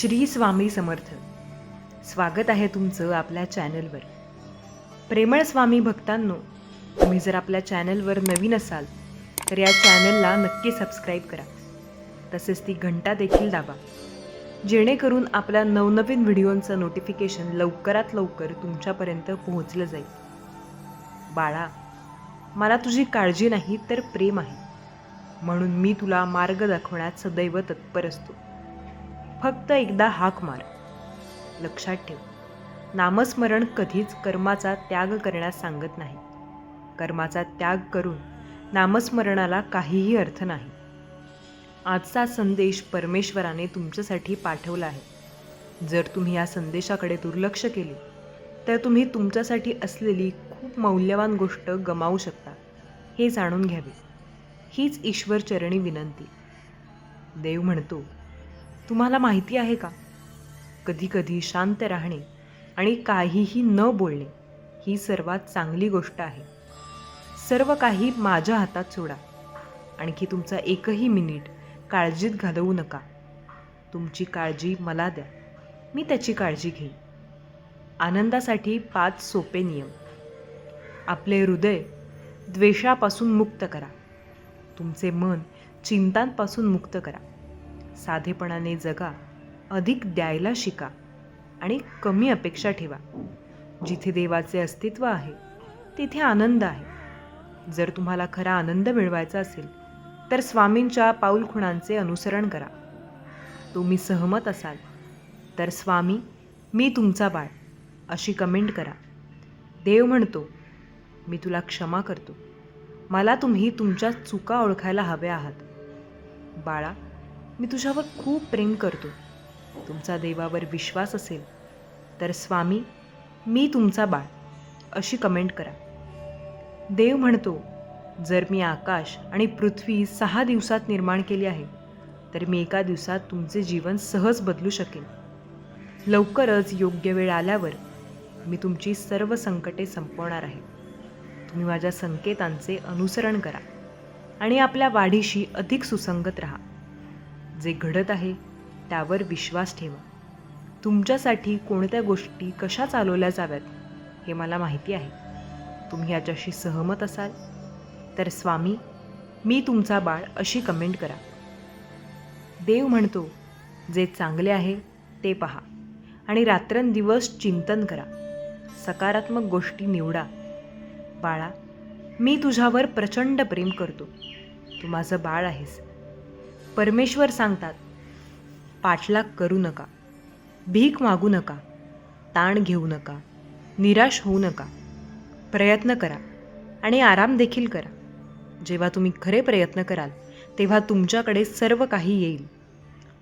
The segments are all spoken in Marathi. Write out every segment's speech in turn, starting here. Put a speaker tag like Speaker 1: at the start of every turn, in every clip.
Speaker 1: श्री स्वामी समर्थ. स्वागत आहे तुमचं आपल्या चॅनलवर. प्रेमळ स्वामी भक्तांनो तुम्ही जर आपल्या चॅनलवर नवीन असाल तर या चॅनलला नक्की सबस्क्राईब करा. तसेच ती घंटा देखील दाबा. जेणेकरून आपल्या नवनवीन व्हिडिओंचं नोटिफिकेशन लवकरात लवकर तुमच्यापर्यंत पोहोचलं जाईल. बाळा मला तुझी काळजी नाही तर प्रेम आहे. म्हणून मी तुला मार्ग दाखवण्यात सदैव तत्पर असतो. फक्त एकदा हाक मार. लक्षात ठेव नामस्मरण कधीच कर्माचा त्याग करण्यास सांगत नाही. कर्माचा त्याग करून नामस्मरणाला काहीही अर्थ नाही. आजचा संदेश परमेश्वराने तुमच्यासाठी पाठवला आहे. जर तुम्ही या संदेशाकडे दुर्लक्ष केले तर तुम्ही तुमच्यासाठी असलेली खूप मौल्यवान गोष्ट गमावू शकता. हे जाणून घ्यावे. हीच ईश्वरचरणी विनंती. देव म्हणतो तुम्हाला माहिती आहे का? कधीकधी शांत राहणे आणि काहीही न बोलणे ही सर्वात चांगली गोष्ट आहे. सर्व काही माझ्या हातात सोडा. आणखी तुमचा एकही मिनिट काळजीत घालवू नका. तुमची काळजी मला द्या. मी त्याची काळजी घेईन. आनंदासाठी पाच सोपे नियम. आपले हृदय द्वेषापासून मुक्त करा. तुमचे मन चिंतांपासून मुक्त करा. साधेपणाने जगा अधिक द्यायला शिका आणि कमी अपेक्षा ठेवा. जिथे देवाचे अस्तित्व आहे तिथे आनंद आहे. जर तुम्हाला खरा आनंद मिळवायचा असेल तर स्वामींच्या पाऊलखुणांचे अनुसरण करा. तुम्ही सहमत असाल तर स्वामी मी तुमचा बाळ अशी कमेंट करा. देव म्हणतो मी तुला क्षमा करतो. मला तुम्ही तुमच्या चुका ओळखायला हव्या आहात. बाळा मी तुझ्यावर खूप प्रेम करतो. तुमचा देवावर विश्वास असेल तर स्वामी मी तुमचा बाळ अशी कमेंट करा. देव म्हणतो जर मी आकाश आणि पृथ्वी सहा दिवसात निर्माण केली आहे तर मी एका दिवसात तुमचे जीवन सहज बदलू शकेन. लवकरच योग्य वेळ आल्यावर मी तुमची सर्व संकटे संपवणार आहे. तुम्ही माझ्या संकेतांचे अनुसरण करा आणि आपल्या वाढीशी अधिक सुसंगत राहा. जे घडत आहे त्यावर विश्वास ठेवा. तुमच्यासाठी कोणत्या गोष्टी कशा चालवल्या जाव्यात हे मला माहिती आहे. तुम्ही याच्याशी सहमत असाल? तर स्वामी मी तुमचा बाळ अशी कमेंट करा. देव म्हणतो जे चांगले आहे ते पहा. आणि रात्रंदिवस चिंतन करा. सकारात्मक गोष्टी निवडा. बाळा मी तुझ्यावर प्रचंड प्रेम करतो. तू माझं बाळ आहेस. परमेश्वर सांगतात पाठलाग करू नका भीक मागू नका ताण घेऊ नका निराश होऊ नका. प्रयत्न करा आणि आराम देखील करा. जेव्हा तुम्ही खरे प्रयत्न कराल तेव्हा तुमच्याकडे सर्व काही येईल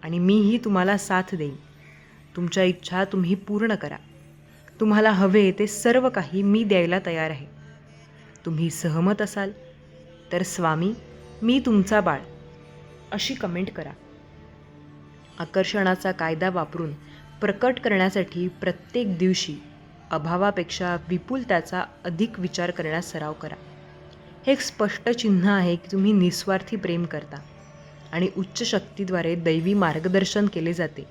Speaker 1: आणि मीही तुम्हाला साथ देईन. तुमच्या इच्छा तुम्ही पूर्ण करा. तुम्हाला हवे ते सर्व काही मी द्यायला तयार आहे. तुम्ही सहमत असाल तर स्वामी मी तुमचा बाळ. अशी कमेंट करा. आकर्षणाचा कायदा वापरून प्रकट करण्यासाठी प्रत्येक दिवशी अभावापेक्षा विपुलतेचा अधिक विचार करण्यास सराव करा. हे एक स्पष्ट चिन्ह आहे की तुम्ही निस्वार्थी प्रेम करता आणि उच्च शक्तीद्वारे दैवी मार्गदर्शन केले जाते.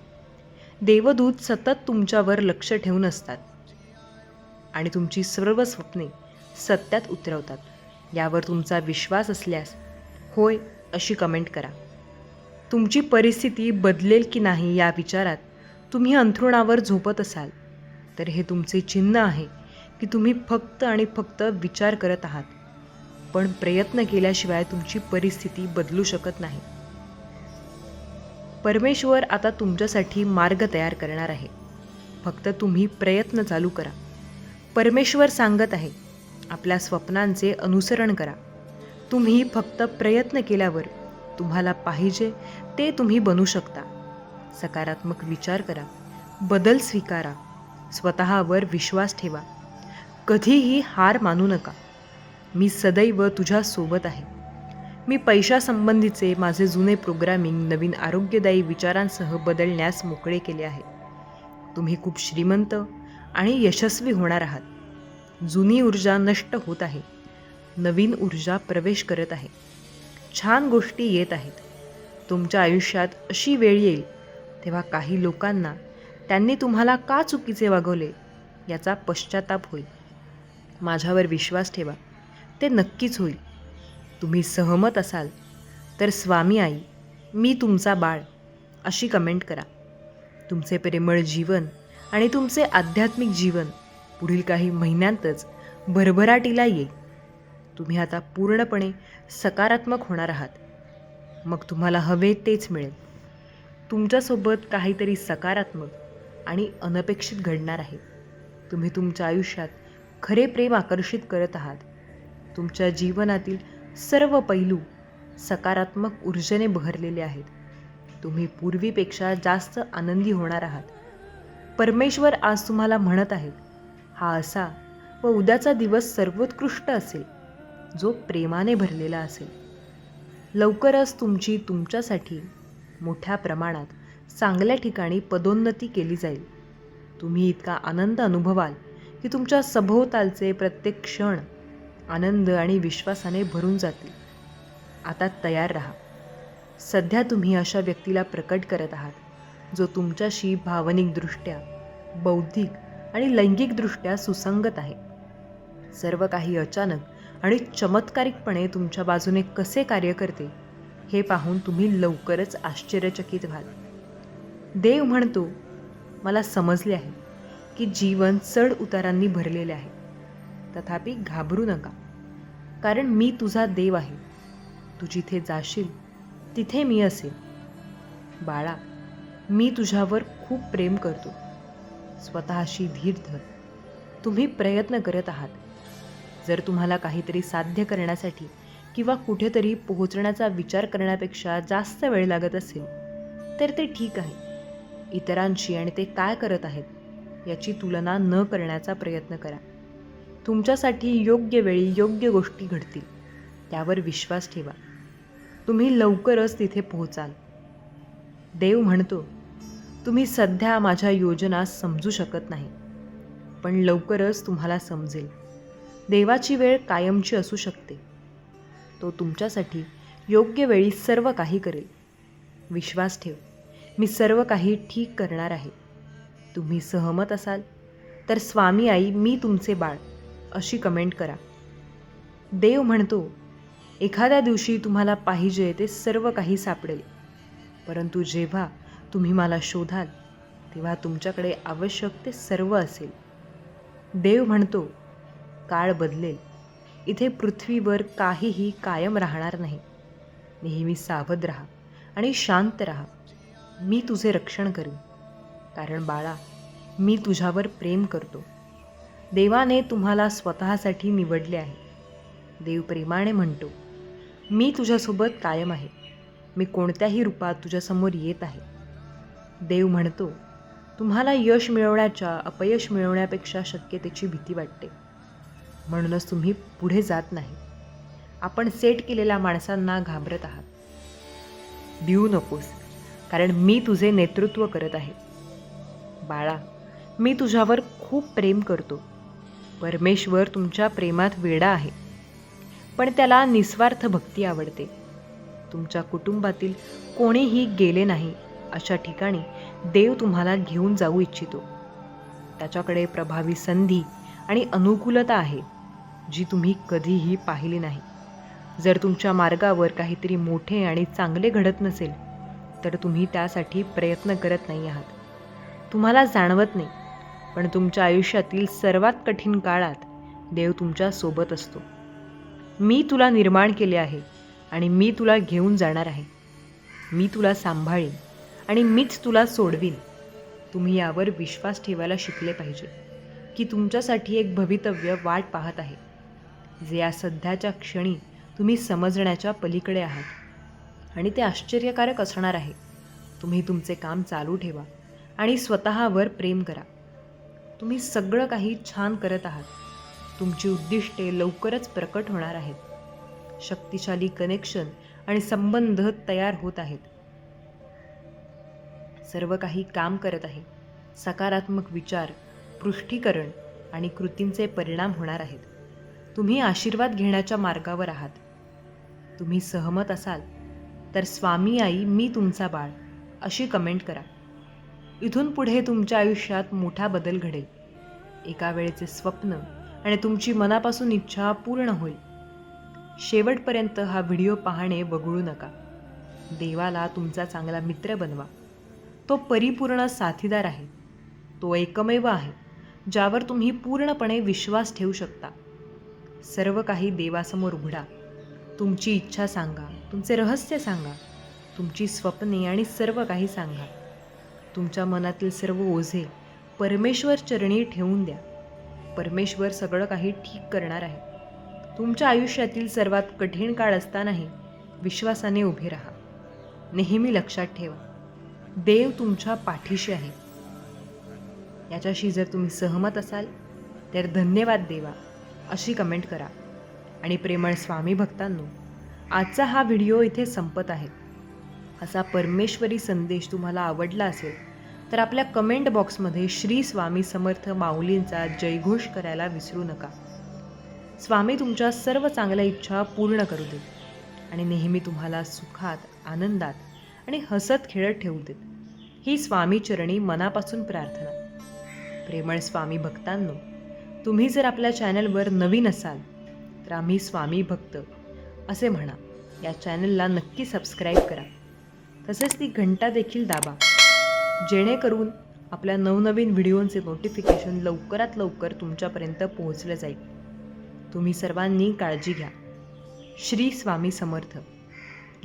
Speaker 1: देवदूत सतत तुमच्यावर लक्ष ठेवून असतात आणि तुमची सर्व स्वप्ने सत्यात उतरवतात. यावर तुमचा विश्वास असल्यास होय अशी कमेंट करा. तुमची परिस्थिती बदलेल की नाही या विचारात तुम्ही अंथरुणावर झोपत असाल. तर हे तुमचे चिन्ह आहे की तुम्ही फक्त आणि फक्त विचार करत आहात. पण प्रयत्न केल्याशिवाय तुमची परिस्थिती बदलू शकत नाही. परमेश्वर आता तुमच्यासाठी मार्ग तयार करणार आहे. फक्त तुम्ही प्रयत्न चालू करा. परमेश्वर सांगत आहे आपल्या स्वप्नांचे अनुसरण करा. तुम्ही फक्त प्रयत्न केल्यावर तुम्हाला पाहिजे ते तुम्ही बनू शकता. सकारात्मक विचार करा. बदल स्वीकारा. स्वतःवर विश्वास ठेवा. कधीही हार मानू नका. मी सदैव तुझ्या सोबत आहे. मी पैशासंबंधीचे माझे जुने प्रोग्रामिंग नवीन आरोग्यदायी विचारांसह बदलण्यास मोकळे केले आहे. तुम्ही खूप श्रीमंत आणि यशस्वी होणार आहात. जुनी ऊर्जा नष्ट होत आहे. नवीन ऊर्जा प्रवेश करत आहे. छान गोष्टी येत आहेत. तुमच्या आयुष्यात अशी वेळ येईल तेव्हा काही लोकांना त्यांनी तुम्हाला का चुकीचे वागवले याचा पश्चाताप होईल. माझ्यावर विश्वास ठेवा ते नक्कीच होईल. तुम्ही सहमत असाल तर स्वामी आई मी तुमचा बाळ अशी कमेंट करा. तुमचे प्रेमळ जीवन आणि तुमचे आध्यात्मिक जीवन पुढील काही महिन्यांतच भरभराटीला येईल. तुम्ही आता पूर्णपणे सकारात्मक होणार आहात. मग तुम्हाला हवे तेच मिळेल. तुमच्यासोबत काहीतरी सकारात्मक आणि अनपेक्षित घडणार आहे. तुम्ही तुमच्या आयुष्यात खरे प्रेम आकर्षित करत आहात. तुमच्या जीवनातील सर्व पैलू सकारात्मक ऊर्जेने बहरलेले आहेत. तुम्ही पूर्वीपेक्षा जास्त आनंदी होणार आहात. परमेश्वर आज तुम्हाला म्हणत आहेत हा असा व उद्याचा दिवस सर्वोत्कृष्ट असेल. जो प्रेमाने भरलेला असेल. लवकरच तुमची तुमच्यासाठी मोठ्या प्रमाणात चांगल्या ठिकाणी पदोन्नती केली जाईल. तुम्ही इतका आनंद अनुभवाल की तुमच्या सभोवतालचे प्रत्येक क्षण आनंद आणि विश्वासाने भरून जातील. आता तयार राहा. सध्या तुम्ही अशा व्यक्तीला प्रकट करत आहात जो तुमच्याशी भावनिकदृष्ट्या बौद्धिक आणि लैंगिकदृष्ट्या सुसंगत आहे. सर्व काही अचानक आणि चमत्कारिकपणे तुमच्या बाजूने कसे कार्य करते हे पाहून तुम्ही लवकरच आश्चर्यचकित व्हाल. देव म्हणतो मला समजले आहे की जीवन चढ उतारांनी भरलेले आहे. तथापि घाबरू नका. कारण मी तुझा देव आहे. तू जिथे जाशील तिथे मी असेल बाळा मी तुझ्यावर खूप प्रेम करतो. स्वतःशी धीर धर. तुम्ही प्रयत्न करत आहात. जर तुम्हाला काहीतरी साध्य करण्यासाठी किंवा कुठेतरी पोहोचण्याचा विचार करण्यापेक्षा जास्त वेळ लागत असेल तर ते ठीक आहे. इतरांशी आणि ते काय करत आहेत याची तुलना न करण्याचा प्रयत्न करा. तुमच्यासाठी योग्य वेळी योग्य गोष्टी घडतील त्यावर विश्वास ठेवा. तुम्ही लवकरच तिथे पोहोचाल. देव म्हणतो तुम्ही सध्या माझ्या योजना समजू शकत नाही पण लवकरच तुम्हाला समजेल. देवाची वेळ कायमची असू शकते. तो तुमच्यासाठी योग्य वेळी सर्व काही करेल. विश्वास ठेव मी सर्व काही ठीक करणार आहे. तुम्ही सहमत असाल तर स्वामी आई मी तुमचे बाळ अशी कमेंट करा. देव म्हणतो एखाद्या दिवशी तुम्हाला पाहिजे ते सर्व काही सापडेल. परंतु जेव्हा तुम्ही मला शोधाल तेव्हा तुमच्याकडे आवश्यक ते सर्व असेल. देव म्हणतो काळ बदलेल. इथे पृथ्वीवर काहीही कायम राहणार नाही. नेहमी सावध राहा आणि शांत राहा. मी तुझे रक्षण करीन. कारण बाळा मी तुझ्यावर प्रेम करतो. देवाने तुम्हाला स्वतःसाठी निवडले आहे. देव प्रेमाने म्हणतो मी तुझ्यासोबत कायम आहे. मी कोणत्याही रूपात तुझ्यासमोर येत आहे. देव म्हणतो तुम्हाला यश मिळवण्याच्या अपयश मिळवण्यापेक्षा शक्यतेची भीती वाटते. म्हणूनच तुम्ही पुढे जात नाही. आपण सेट केलेल्या माणसांना घाबरत आहात. भिवू नकोस कारण मी तुझे नेतृत्व करत आहे. बाळा मी तुझ्यावर खूप प्रेम करतो. परमेश्वर तुमच्या प्रेमात वेडा आहे. पण त्याला निस्वार्थ भक्ती आवडते. तुमच्या कुटुंबातील कोणीही गेले नाही अशा ठिकाणी देव तुम्हाला घेऊन जाऊ इच्छितो. त्याच्याकडे प्रभावी संधी आणि अनुकूलता आहे. जी तुम्ही कधीही पाहिली नाही. जर तुमच्या मार्गावर काहीतरी मोठे आणि चांगले घडत नसेल तर तुम्ही त्यासाठी प्रयत्न करत नाही आहात. तुम्हाला जाणवत नाही पण तुमच्या आयुष्यातील सर्वात कठीण काळात देव तुमच्यासोबत असतो. मी तुला निर्माण केले आहे आणि मी तुला घेऊन जाणार आहे. मी तुला सांभाळीन आणि मीच तुला सोडवीन. तुम्ही यावर विश्वास ठेवायला शिकले पाहिजे की तुमच्यासाठी एक भवितव्य वाट पाहत आहे. जे या सध्याच्या क्षणी तुम्ही समजण्याच्या पलीकडे आहात. आणि ते आश्चर्यकारक असणार आहे. तुम्ही तुमचे काम चालू ठेवा आणि स्वतःवर प्रेम करा. तुम्ही सगळं काही छान करत आहात. तुमची उद्दिष्टे लवकरच प्रकट होणार आहेत. शक्तिशाली कनेक्शन आणि संबंध तयार होत आहेत. सर्व काही काम करत आहे. सकारात्मक विचार पृष्ठीकरण आणि कृतींचे परिणाम होणार आहेत. तुम्ही आशीर्वाद घेण्याच्या मार्गावर आहात. तुम्ही सहमत असाल तर स्वामी आई मी तुमचा बाळ अशी कमेंट करा. इथून पुढे तुमच्या आयुष्यात मोठा बदल घडेल. एका वेळेचे स्वप्न आणि तुमची मनापासून इच्छा पूर्ण होईल. शेवटपर्यंत हा व्हिडिओ पाहणे वगळू नका. देवाला तुमचा चांगला मित्र बनवा. तो परिपूर्ण साथीदार आहे. तो एकमेव आहे ज्यावर तुम्ही पूर्णपणे विश्वास ठेवू शकता. सर्व काही देवासमोर उघडा. तुमची इच्छा सांगा तुमचे रहस्य सांगा तुमची स्वप्ने आणि सर्व काही सांगा. तुमच्या मनातील सर्व ओझे परमेश्वर चरणी ठेवून द्या. परमेश्वर सगळं काही ठीक करणार आहे. तुमच्या आयुष्यातील सर्वात कठीण काळ असतानाही विश्वासाने उभे राहा. नेहमी लक्षात ठेवा देव तुमच्या पाठीशी आहे. याच्याशी जर तुम्ही सहमत असाल तर धन्यवाद देवा. अशी कमेंट करा. आणि प्रेमळ स्वामी भक्तांनो आजचा हा व्हिडिओ इथे संपत आहे. असा परमेश्वरी संदेश तुम्हाला आवडला असेल तर आपल्या कमेंट बॉक्समध्ये श्री स्वामी समर्थ माऊलींचा जयघोष करायला विसरू नका. स्वामी तुमच्या सर्व चांगल्या इच्छा पूर्ण करू देत आणि नेहमी तुम्हाला सुखात आनंदात आणि हसत खेळत ठेवू देत. ही स्वामी चरणी मनापासून प्रार्थना. प्रेमळ स्वामी भक्तांनो तुम्ही जर आपल्या चॅनलवर नवीन असाल तर आम्ही स्वामी भक्त असे म्हणा. या चॅनलला नक्की सबस्क्राईब करा. तसेच ती घंटा देखील दाबा. जेणेकरून आपल्या नवनवीन व्हिडिओंचे नोटिफिकेशन लवकरात लवकर तुमच्यापर्यंत पोहोचलं जाईल. तुम्ही सर्वांनी काळजी घ्या. श्री स्वामी समर्थ.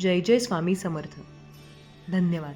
Speaker 1: जय जय स्वामी समर्थ. धन्यवाद.